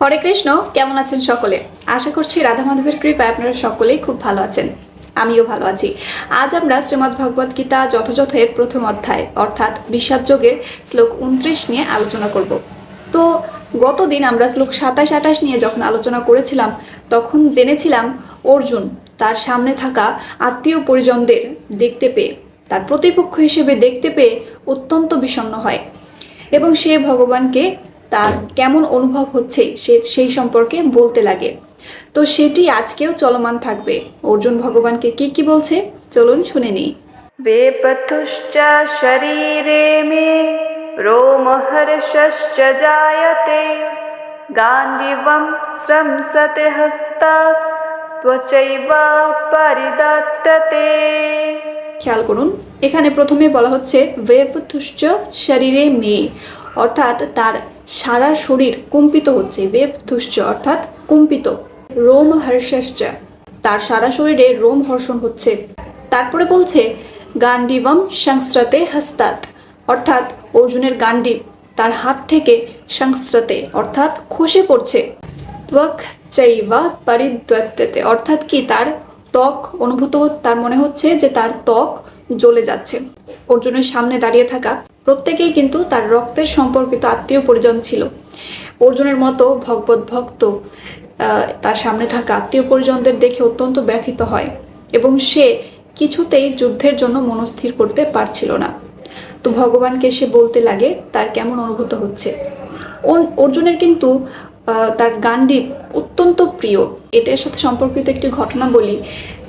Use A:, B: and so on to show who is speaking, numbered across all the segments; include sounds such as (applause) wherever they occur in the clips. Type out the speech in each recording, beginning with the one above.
A: হরে কৃষ্ণ, কেমন আছেন সকলে? আশা করছি রাধা মাধবের কৃপায় আপনারা সকলেই খুব ভালো আছেন। আমিও ভালো আছি। আজ আমরা শ্রীমদ্ ভগবদ গীতা যথাযথ এর প্রথম অধ্যায়, অর্থাৎ বিষাদ যোগের শ্লোক উনত্রিশ নিয়ে আলোচনা করব। তো গতদিন আমরা শ্লোক সাতাশ আঠাশ নিয়ে যখন আলোচনা করেছিলাম, তখন জেনেছিলাম অর্জুন তার সামনে থাকা আত্মীয় পরিজনদের দেখতে পেয়ে, তার প্রতিপক্ষ হিসেবে দেখতে পেয়ে অত্যন্ত বিষণ্ণ হয় এবং সে ভগবানকে তার কেমন অনুভব হচ্ছে সে সেই সম্পর্কে বলতে লাগে তো সেটি আজকেও চলমান থাকবে অর্জুন ভগবানকে কি কি বলছে চলুন শুনে নিই
B: वेपथुश्च शरीरे मे रोमहर्षश्च जायते गाण्डिवं स्रंसते हस्तात् त्वचैव परिदत्तते
A: খেয়াল করুন এখানে প্রথমে বলা হচ্ছে বেপথুশ্চ শরীরে মেয়ে অর্থাৎ তার সারা শরীর কম্পিত হচ্ছে বেপথুশ্চ অর্থাৎ কম্পিত। রোম হর্ষশ্চ। তার সারা শরীরে রোম হর্ষণ হচ্ছে। তারপরে বলছে গান্ডিবম সংস্রতে হস্তাত অর্থাৎ অর্জুনের গান্ডিব তার হাত থেকে সংস্রতে, অর্থাৎ খসে পড়ছে। ত্বক চৈবা পরিদ্বত্যতে, অর্থাৎ কি তার ত্বক অনুভূত তার মনে হচ্ছে যে তার ত্বক জ্বলে যাচ্ছে। অর্জুনের সামনে দাঁড়িয়ে থাকা প্রত্যেকেই কিন্তু তার রক্তের সম্পর্কিত আত্মীয় পরিজন ছিল। অর্জুনের মতো ভগবত ভক্ত তার সামনে থাকা আত্মীয় পরিজনদের দেখে অত্যন্ত ব্যথিত হয় এবং সে কিছুতেই যুদ্ধের জন্য মনস্থির করতে পারছিল না। তো ভগবানকে সে বলতে লাগে, তার কেমন অনুভূত হচ্ছে? অর্জুনের কিন্তু তার গান্ডিব অত্যন্ত প্রিয়। এটার সাথে সম্পর্কিত একটি ঘটনা বলি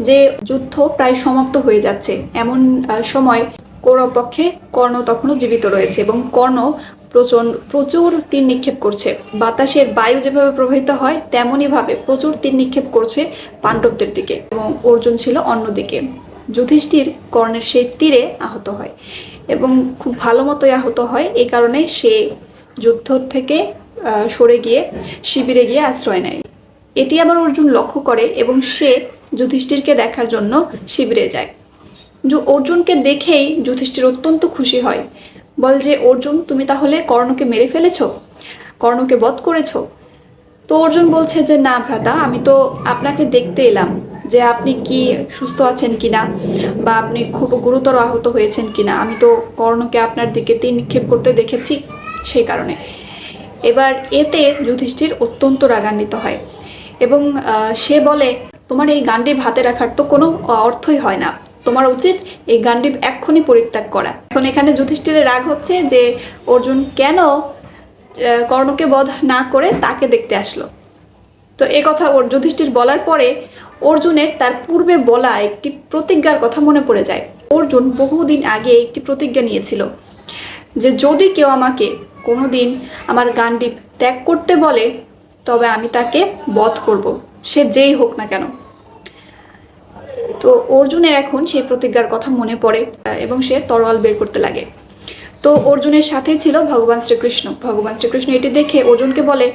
A: যে, যুদ্ধ প্রায় সমাপ্ত হয়ে যাচ্ছে। এমন সময় পক্ষে কর্ণ তখনও জীবিত রয়েছে এবং কর্ণ প্রচণ্ড প্রচুর তীর নিক্ষেপ করছে। বাতাসের বায়ু যেভাবে প্রবাহিত হয়, তেমনইভাবে প্রচুর তীর নিক্ষেপ করছে পাণ্ডবদের দিকে এবং অর্জুন ছিল অন্যদিকে। যুধিষ্ঠির কর্ণের সেই তীরে আহত হয় এবং খুব ভালো মতোই আহত হয়। এই কারণে সে যুদ্ধ থেকে সরে গিয়ে শিবিরে গিয়ে আশ্রয় নেয়। এটি আবার অর্জুন লক্ষ্য করে এবং সে যুধিষ্ঠিরকে দেখার জন্য শিবিরে যায়। অর্জুনকে দেখেই যুধিষ্ঠির অত্যন্ত খুশি হয়। বল যে, অর্জুন, তুমি তাহলে কর্ণকে মেরে ফেলেছো? কর্ণকে বধ করেছ? তো অর্জুন বলছে যে, না ভ্রাতা, আমি তো আপনাকে দেখতে এলাম যে আপনি কি সুস্থ আছেন কিনা বা আপনি খুব গুরুতর আহত হয়েছেন কিনা। আমি তো কর্ণকে আপনার দিকে তীর নিক্ষেপ করতে দেখেছি সেই কারণে। এবার এতে যুধিষ্ঠির অত্যন্ত রাগান্বিত হয় এবং সে বলে, তোমার এই গান্ডিব ভাতে রাখার তো কোনো অর্থই হয় না। তোমার উচিত এই গান্ডিব এক্ষুনি পরিত্যাগ করা। এখন এখানে যুধিষ্ঠিরের রাগ হচ্ছে যে অর্জুন কেন কর্ণকে বধ না করে তাকে দেখতে আসলো। তো এ কথা ওর যুধিষ্ঠির বলার পরে অর্জুনের তার পূর্বে বলা একটি প্রতিজ্ঞার কথা মনে পড়ে যায়। অর্জুন বহুদিন আগে একটি প্রতিজ্ঞা নিয়েছিল যে যদি কেউ আমাকে কোনোদিন আমার গান্ডিব ত্যাগ করতে বলে, তবে আমি তাকে বধ করব। সে যেই হোক না কেন। তো অর্জুনের এখন সেই প্রতিজ্ঞার কথা মনে পড়ে এবং সে তরোয়াল বের করতে লাগে। তো অর্জুনের সাথেই ছিল ভগবান শ্রীকৃষ্ণ। ভগবান শ্রীকৃষ্ণ এটি দেখে অর্জুনকে বলে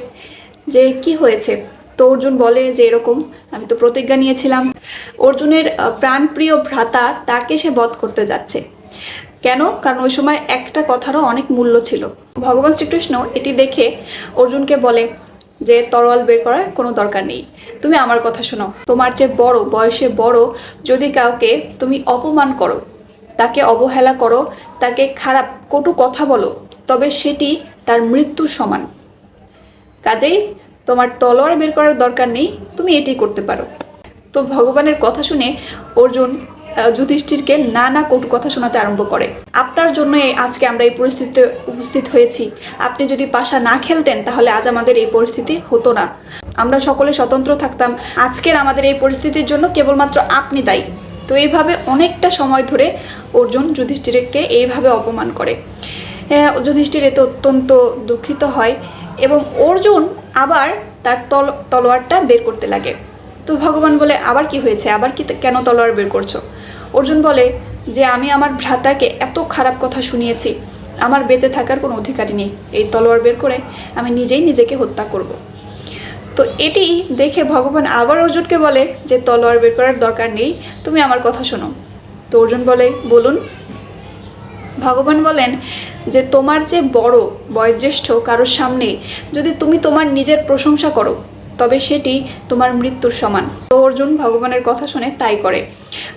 A: যে, কি হয়েছে? তো অর্জুন বলে যে, এরকম, আমি তো প্রতিজ্ঞা নিয়েছিলাম। অর্জুনের প্রাণপ্রিয় ভ্রাতা তাকে সে বধ করতে যাচ্ছে। কেন? কারণ ওই সময় একটা কথারও অনেক মূল্য ছিল। ভগবান শ্রীকৃষ্ণ এটি দেখে অর্জুনকে বলে যে তরোয়াল বের করার কোনো দরকার নেই। তুমি আমার কথা শোনো। তোমার যে বড়, বয়সে বড় যদি কাউকে তুমি অপমান করো, তাকে অবহেলা করো, তাকে খারাপ, কটু কথা বলো, তবে সেটি তার মৃত্যুর সমান। কাজেই তোমার তলোয়ার বের করার দরকার নেই, তুমি এটি করতে পারো। তো ভগবানের কথা শুনে অর্জুন যুধিষ্ঠিরকে নানা কটু কথা শোনাতে আরম্ভ করে। আপনার জন্য আজকে আমরা এই পরিস্থিতিতে উপস্থিত হয়েছি। আপনি যদি পাশা না খেলতেন, তাহলে আজ আমাদের এই পরিস্থিতি হতো না। আমরা সকলে স্বতন্ত্র থাকতাম। আজকের আমাদের এই পরিস্থিতির জন্য কেবলমাত্র আপনি দায়ী। তো এইভাবে অনেকটা সময় ধরে অর্জুন যুধিষ্ঠিরকে এইভাবে অপমান করে। যুধিষ্ঠির এতে অত্যন্ত দুঃখিত হয় এবং অর্জুন আবার তার তল, তলোয়ারটা বের করতে লাগে। তো ভগবান বলে, আবার কি হয়েছে? আবার কি কেন তলোয়ার বের করছ? অর্জুন বলে যে, আমি আমার ভ্রাতাকে এত খারাপ কথা শুনিয়েছি। আমার বেঁচে থাকার কোনো অধিকারই নেই। এই তলোয়ার বের করে আমি নিজেই নিজেকে হত্যা করব। তো এটি দেখে ভগবান আবার অর্জুনকে বলে যে, তলোয়ার বের করার দরকার নেই। তুমি আমার কথা শোনো। তো অর্জুন বলে, বলুন। ভগবান বলেন যে, তোমার যে বড়, বয়োজ্যেষ্ঠ কারোর সামনে যদি তুমি তোমার নিজের প্রশংসা করো, তবে সেটি তোমার মৃত্যুর সমান। তো অর্জুন ভগবানের কথা শুনে তাই করে।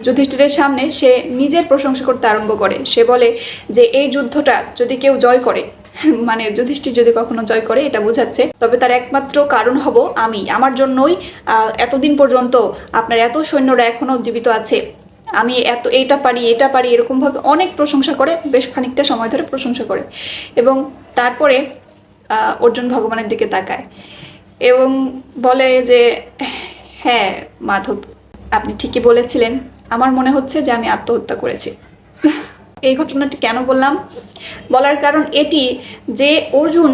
A: যুধিষ্ঠিরের সামনে সে নিজের প্রশংসা করতে আরম্ভ করে। সে বলে যে, এই যুদ্ধটা যদি কেউ জয় করে (laughs) মানে যুধিষ্ঠির যদি কখনো জয় করে, এটা বোঝাচ্ছে, তবে তার একমাত্র কারণ হব আমি। আমার জন্যই এতদিন পর্যন্ত আপনার এত সৈন্যরা এখনও জীবিত আছে। আমি এত, এইটা পারি, এটা পারি এরকমভাবে অনেক প্রশংসা করে, বেশ খানিকটা সময় ধরে প্রশংসা করে। এবং তারপরে অর্জুন ভগবানের দিকে তাকায় এবং বলে যে হ্যাঁ মাধব, আপনি ঠিকই বলেছিলেন। আমার মনে হচ্ছে যে আমি আত্মহত্যা করেছি। এই ঘটনাটি কেন বললাম? বলার কারণ এটি যে অর্জুন,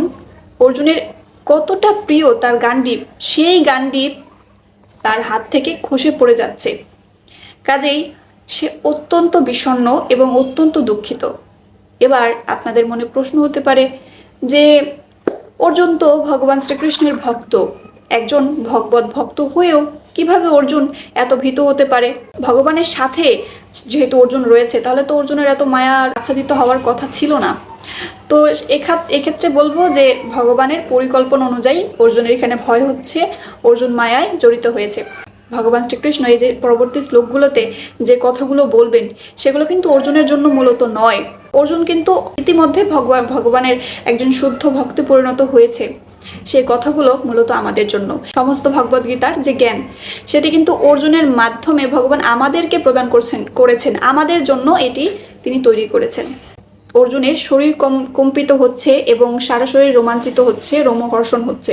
A: অর্জুনের কতটা প্রিয় তার গান্ডীপ সেই গান্ডীপ তার হাত থেকে খসে পড়ে যাচ্ছে। কাজেই সে অত্যন্ত বিষণ্ণ এবং অত্যন্ত দুঃখিত। এবার আপনাদের মনে প্রশ্ন হতে পারে যে, অর্জুন তো ভগবান শ্রীকৃষ্ণের ভক্ত, একজন ভগবত ভক্ত হয়েও কীভাবে অর্জুন এত ভীত হতে পারে? ভগবানের সাথে যেহেতু অর্জুন রয়েছে, তাহলে তো অর্জুনের এত মায়া আচ্ছাদিত হওয়ার কথা ছিল না। তো এক্ষেত্রে বলব যে ভগবানের পরিকল্পনা অনুযায়ী অর্জুনের এখানে ভয় হচ্ছে, অর্জুন মায়ায় জড়িত হয়েছে। ভগবান শ্রীকৃষ্ণ এই যে পরবর্তী শ্লোকগুলোতে যে কথাগুলো বলবেন, সেগুলো কিন্তু অর্জুনের জন্য মূলত নয়। অর্জুন কিন্তু ইতিমধ্যে ভগবান ভগবানের একজন শুদ্ধ ভক্তে পরিণত হয়েছে। সেই কথাগুলো মূলত আমাদের জন্য। সমস্ত ভগবদ গীতার যে জ্ঞান, সেটি কিন্তু অর্জুনের মাধ্যমে ভগবান আমাদেরকে প্রদান করছেন, করেছেন। আমাদের জন্য এটি তিনি তৈরি করেছেন। অর্জুনের শরীর কম, কম্পিত হচ্ছে এবং সারা শরীর রোমাঞ্চিত হচ্ছে রোমহর্ষণ হচ্ছে।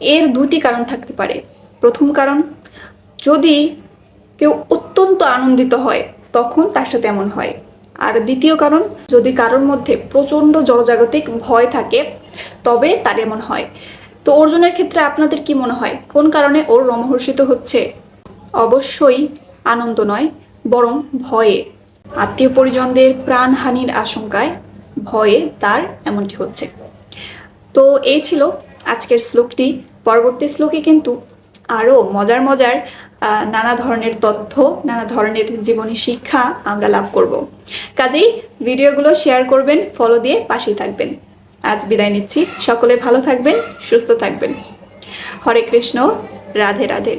A: এর দুটি কারণ থাকতে পারে। প্রথম কারণ, যদি কেউ অত্যন্ত আনন্দিত হয়, তখন তার সাথে এমন হয়। আর দ্বিতীয় কারণ, যদি কারোর মধ্যে প্রচণ্ড জড়জাগতিক ভয় থাকে তবে তার এমন হয়। তো অর্জুনের ক্ষেত্রে আপনাদের কি মনে হয়? কোন কারণে ওর রোমহর্ষিত হচ্ছে? অবশ্যই আনন্দ নয়, বরং ভয়ে। আত্মীয় পরিজনদের প্রাণহানির আশঙ্কায় ভয়ে তার এমনটি হচ্ছে। তো এই ছিল আজকের শ্লোকটি। পরবর্তী শ্লোকে কিন্তু আরও মজার মজার নানা ধরনের তথ্য, নানা ধরনের জীবনী শিক্ষা আমরা লাভ করব। কাজেই ভিডিওগুলো শেয়ার করবেন ফলো দিয়ে পাশেই থাকবেন। আজ বিদায় নিচ্ছি। সকলে ভালো থাকবেন সুস্থ থাকবেন। হরে কৃষ্ণ রাধে রাধে।